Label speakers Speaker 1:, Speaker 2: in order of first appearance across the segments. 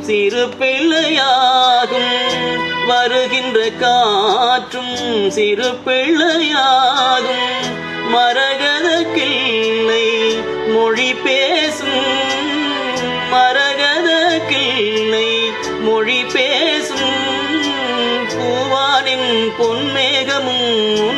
Speaker 1: சிறு பிள்ளையாகும். வருகின்ற காற்றும் சிறு பிள்ளையாகும். மரகத கிள்ளை மொழி பேசும். மரகத கிள்ளை மொழி பேசும். பூவானின் பொன்மேகமும்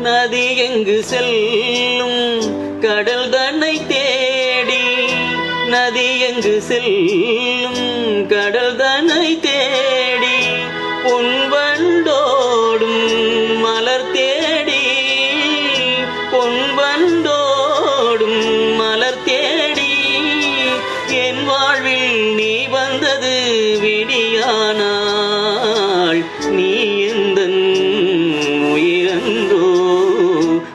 Speaker 1: நதி எங்கு செல்லும்? கடல் தன்னை தேடி நதி எங்கு செல்லும்? கடல் தன்னை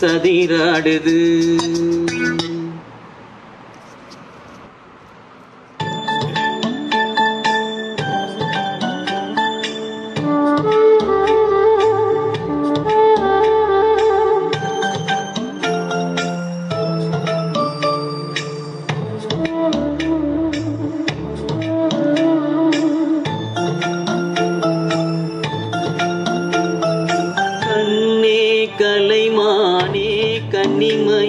Speaker 1: சதிராடுது.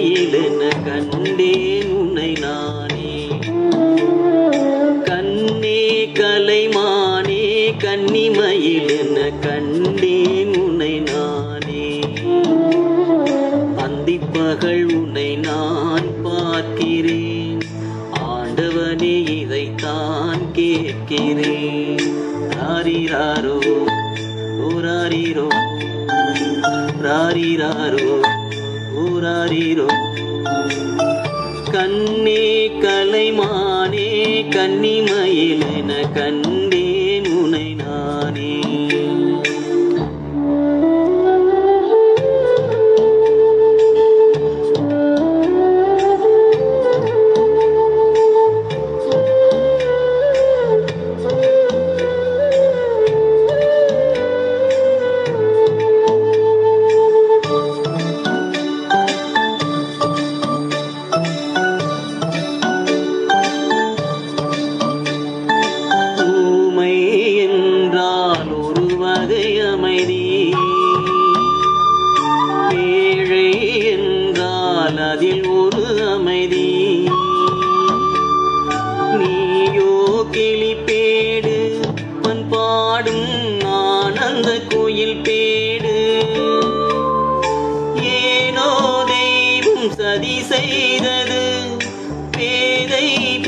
Speaker 1: கன்னிமயிலென கண்டேன் உன்னை நானே. கண்ணே கலைமானே கன்னிமயிலென கண்டேன் உன்னை நானே. அந்திப்பகல் உன்னை நான் பார்க்கிறேன். ஆண்டவனே இதைத்தான் கேட்கிறேன். ராரிராரோ ஓராரிரோ ராரிராரோ ஓராரிரோ கண்ணே கலைமானே கன்னிமயிலென கண்டேன்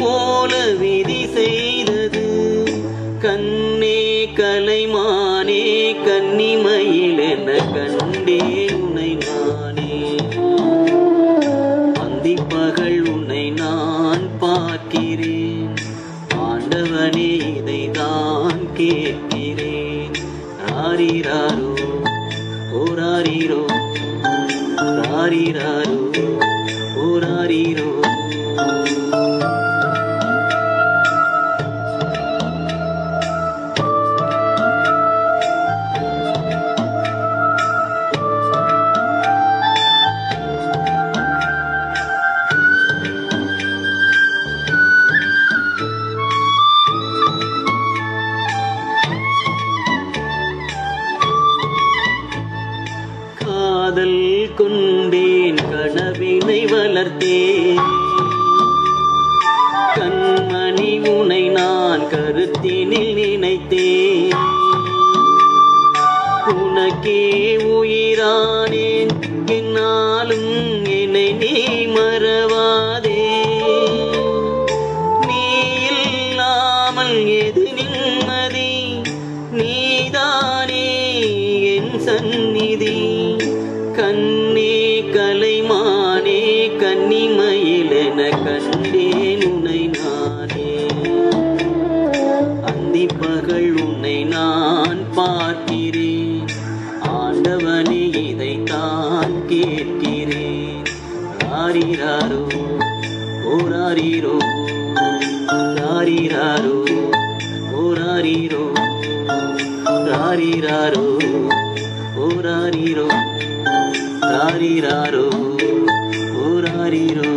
Speaker 1: போல விதி செய்தது. கண்ணே கலைமானே கன்னிமையில் என்ன கண்டே உனை நானே. பந்திப்பகல் உன்னை நான் பார்க்கிறேன். ஆண்டவனே இதை தான் கேட்கிறேன். ராரிராரோ ஓராரிரோ ராரிராரோ கருத்தினில் நினைத்தேன். உனக்கே உயிரானேன் என்னாலும் என்னை நீ மறவாதே ராரிராரோ ஓராரிரோ ராரிராரோ ஓராரிரோ ராரிராரோ ஓராரிரோ